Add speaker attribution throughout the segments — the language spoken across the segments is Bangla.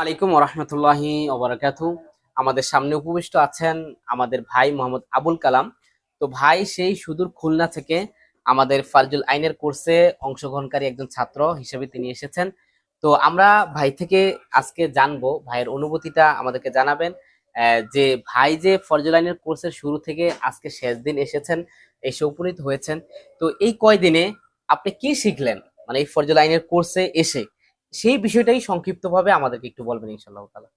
Speaker 1: আলাইকুম রহমতুল্লাহি ওবরাকাতু। আমাদের সামনে উপবিষ্ট আছেন আমাদের ভাই মোহাম্মদ আবুল কালাম। তো ভাই, সেই সুদূর খুলনা থেকে আমাদের ফারজুল আইনের কোর্সে অংশগ্রহণকারী একজন ছাত্র হিসেবে তিনি এসেছেন। তো আমরা ভাই থেকে আজকে জানব, ভাইয়ের অনুভূতিটা আমাদেরকে জানাবেন। যে ভাই যে ফরজুল আইনের কোর্সের শুরু থেকে আজকে শেষ দিন এসেছেন, এসে উপনীত হয়েছেন। তো এই কয়দিনে আপনি কি শিখলেন? মানে এই ফরজুল আইনের কোর্সে এসে সেই বিষয়টাই সংক্ষিপ্তভাবে আমাদেরকে একটু বলবেন ইনশাআল্লাহ তাআলা।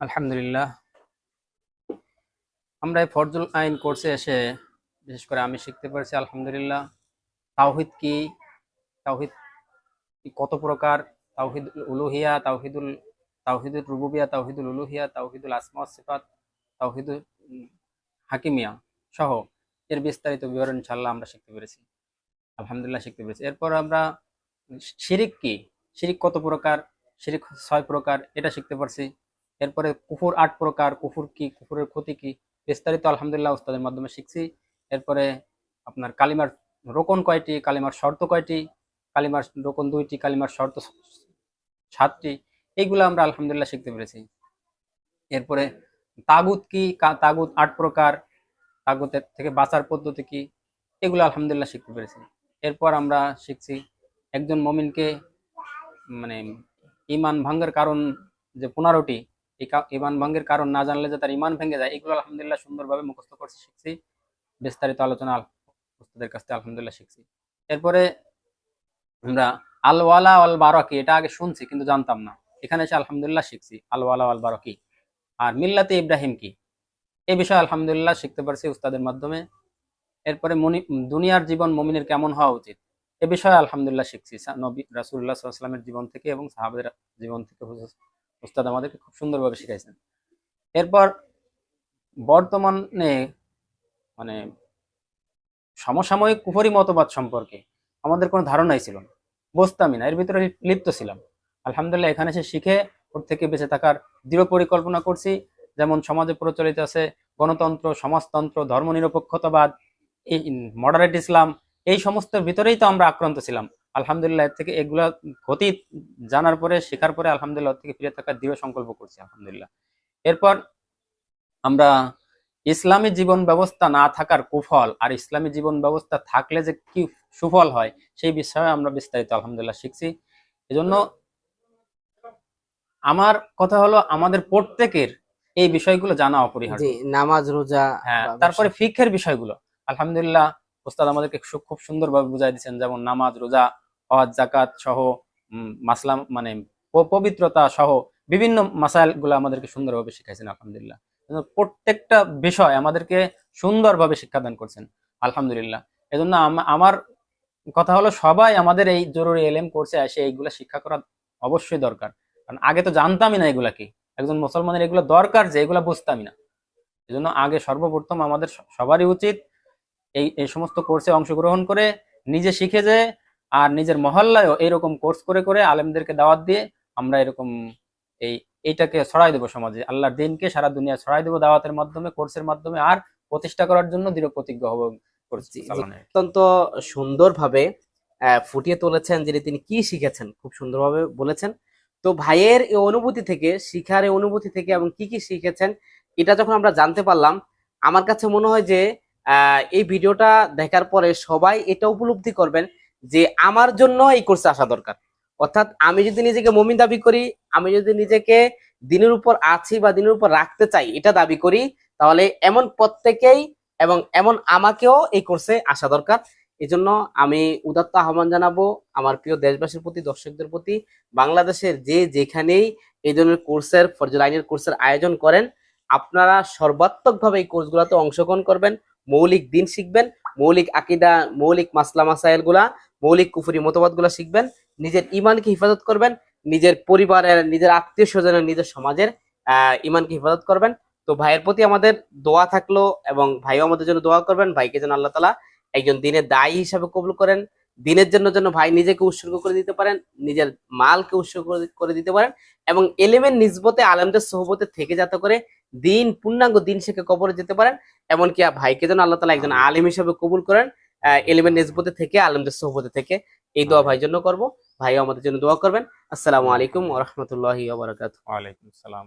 Speaker 2: আলহামদুলিল্লাহ। আমরা এই ফরজুল আইন কোর্সে এসে বিশেষ করে আমি শিখতে পারছি, আলহামদুলিল্লাহ। তাওহিদ কি? তাওহিদ কত প্রকার? তাওহিদ উলুহিয়া, তাওহিদুল তাওহিদুল রুবুবিয়া, তাওহিদুল উলুহিয়া, তাওহিদুল আসমা সিফাত, তাওহিদুল হাকিমিয়া সহ এর বিস্তারিত বিবরণ ইনশাল্লাহ আমরা শিখতে পেরেছি। আলহামদুলিল্লাহ শিখতে পেরেছি। এরপর আমরা শিরিক কি? শিরিক কত প্রকার? শিরিক ছয় প্রকার, এটা শিখতে পারছি। এরপরে কুফুর আট প্রকার, কুফুর কি, কুফুরের ক্ষতি কি? বিস্তারিত আলহামদুলিল্লাহ উস্তাদের মাধ্যমে শিখছি। এরপরে আপনার কালিমার রোকন কয়টি? কালিমার শর্ত কয়টি? কালিমার রোকন দুইটি, কালিমার শর্ত সাতটি। এইগুলো আমরা আলহামদুলিল্লাহ শিখতে পেরেছি। এরপরে তাগুত কি? তাগুত আট প্রকার। তাগুতের থেকে বাঁচার পদ্ধতি কি? এগুলো আলহামদুলিল্লাহ শিখতে পেরেছি। এরপর আমরা শিখছি একজন মমিনকে মানে ইমান ভাঙ্গের কারণ যে পনেরোটি ইমান ভঙ্গের কারণ না জানলে যে তার ইমান ভেঙে যায়, এগুলো আলহামদুলিল্লাহ সুন্দরভাবে মুখস্থ করছি, শিখছি। বিস্তারিত আলোচনা আল- উস্তাদের কাছ থেকে আলহামদুলিল্লাহ শিখছি। এরপরে আমরা আল ওয়ালা আল বারকি এটা আগে শুনছি কিন্তু জানতাম না। এখানে এসে আলহামদুলিল্লাহ শিখছি। আল ওয়ালা আল বারকি। আর মিল্লাতে ইব্রাহিম কি? এই বিষয়ে আলহামদুলিল্লাহ শিখতে পারছি উস্তাদের মাধ্যমে। এরপরে মনি দুনিয়ার জীবন মমিনের কেমন হওয়া উচিত? এ বিষয়ে আলহামদুলিল্লাহ শিখছি। নবী রাসুল্লাহ সাল্লামের জীবন থেকে এবং সাহাবের জীবন থেকে উস্তাদ আমাদেরকে খুব সুন্দরভাবে শিখাইছেন। এরপর বর্তমানে মানে সমসাময়িক কুফরি মতবাদ সম্পর্কে আমাদের কোনো ধারণাই ছিল না। বুঝতামই না এর ভিতরে লিপ্ত ছিলাম। আলহামদুলিল্লাহ, এখানে সে শিখে ওর থেকে বেঁচে থাকার দৃঢ় পরিকল্পনা করছি। যেমন সমাজে প্রচলিত আছে গণতন্ত্র, সমাজতন্ত্র, ধর্মনিরপেক্ষতাবাদ, এই মডারেট ইসলাম, এই সমস্ত ভিতরেই তো আমরা আক্রান্ত ছিলাম। আলহামদুলিল্লাহ, এর থেকে এগুলা ক্ষতি জানার পরে, শেখার পরে আলহামদুলিল্লাহ থেকে ফিরে থাকার দৃঢ় সংকল্প করছি, আলহামদুলিল্লাহ। এরপর আমরা ইসলামী জীবন ব্যবস্থা না থাকার কুফল আর ইসলামী জীবন ব্যবস্থা থাকলে যে কি সুফল হয়, সেই বিষয়ে আমরা বিস্তারিত আলহামদুলিল্লাহ শিখছি। এজন্য আমার কথা হলো আমাদের প্রত্যেকের এই বিষয়গুলো জানা অপরিহার্য।
Speaker 1: নামাজ রোজা
Speaker 2: হ্যাঁ তারপরে ফিকের বিষয়গুলো। আলহামদুলিল্লাহ ওস্তাদ আমাদেরকে খুব সুন্দরভাবে বুঝাই দিচ্ছেন যেমন নামাজ রোজা হজ জাকাত সহ মাসলাম মানে পবিত্রতা সহ বিভিন্ন মাসাইলগুলো আমাদেরকে সুন্দরভাবে শিখাইছেন আলহামদুলিল্লাহ। প্রত্যেকটা বিষয় আমাদেরকে সুন্দরভাবে শিক্ষাদান করছেন আলহামদুলিল্লাহ। এজন্য আম- আমার কথা হলো সবাই আমাদের এই জরুরি এলএম কোর্সে এসে এইগুলা শিক্ষা করা অবশ্যই দরকার। কারণ আগে তো জানতামই না এগুলা কি। একজন মুসলমানের এগুলো দরকার যে এগুলা বুঝতামই না। এজন্য আগে সর্বপ্রথম আমাদের সবারই উচিত এই এই সমস্ত কোর্সে অংশগ্রহণ করে নিজে শিখে যে আর নিজের মহল্লায়ও এরকম কোর্স করে করে আলেমদেরকে দাওয়াত দিয়ে আমরা এরকম এই, এইটাকে ছড়াই দেবো সমাজে। আল্লাহর দিনকে সারা দুনিয়া ছড়াই দেবো দাওয়াতের মাধ্যমে, কোর্সের মাধ্যমে আর প্রতিষ্ঠা করার জন্য দৃঢ় প্রতিজ্ঞ হব।
Speaker 1: অত্যন্ত সুন্দরভাবে ফুটিয়ে তুলেছেন যিনি, তিনি কি শিখেছেন, খুব সুন্দরভাবে বলেছেন। তো ভাইয়ের এই অনুভূতি থেকে, শিখার এই অনুভূতি থেকে এবং কি কি শিখেছেন, এটা যখন আমরা জানতে পারলাম, আমার কাছে মনে হয় যে এই ভিডিওটা দেখার পরে সবাই এটা উপলব্ধি করবেন যে আমার জন্য এই কোর্সে আসা দরকার। অর্থাৎ আমি যদি নিজেকে মমিন দাবি করি, আমি যদি নিজেকে দিনের উপর আছি বা দিনের উপর রাখতে চাই, এটা দাবি করি, তাহলে এমন প্রত্যেকেই এবং এমন আমাকেও এই কোর্সে আসা দরকার। এই জন্য আমি উদাত্ত আহ্বান জানাব আমার প্রিয় দেশবাসীর প্রতি, দর্শকদের প্রতি, বাংলাদেশের যে যেখানেই এই ধরনের কোর্সের ফরজুল আইনের কোর্সের আয়োজন করেন, আপনারা সর্বাত্মকভাবে এই কোর্সগুলোতে অংশগ্রহণ করবেন, মৌলিক দিন শিখবেন, মৌলিক আকিদা, মৌলিক মাসলা মাসাইলগুলা মৌলিক কুফুরি মতবাদগুলা শিখবেন, নিজের ইমানকে হেফাজত করবেন, নিজের পরিবারের, নিজের আত্মীয় স্বজনের, নিজের সমাজের ইমানকে হেফাজত করবেন। তো ভাইয়ের প্রতি আমাদের দোয়া থাকল এবং ভাইও আমাদের জন্য দোয়া করবেন, ভাইকে যেন আল্লাহ তালা একজন দিনের দায়ী হিসাবে কবুল করেন দিনের জন্য যেন ভাই নিজেকে উৎসর্গ করে দিতে পারেন নিজের মালকে উৎসর্গ করে- দিতে পারেন এবং এলেমের নিজবতে আলেমদের সহবতে থেকে যাতে করে দিন পূর্ণাঙ্গ দিন শিখে কবরে যেতে পারেন এমনকি ভাইকে যেন আল্লাহ তালা একজন আলিম হিসাবে কবুল করেন এলিমেন্ট নিজবতে থেকে আলমদের সোহবতে থেকে। এই দোয়া ভাই জন্য করব। ভাইও আমাদের জন্য দোয়া করবেন। আসসালামু আলাইকুম ওরহমতুল্লাহি ওবরাকাত
Speaker 2: ওয়ালাইকুম আসসালাম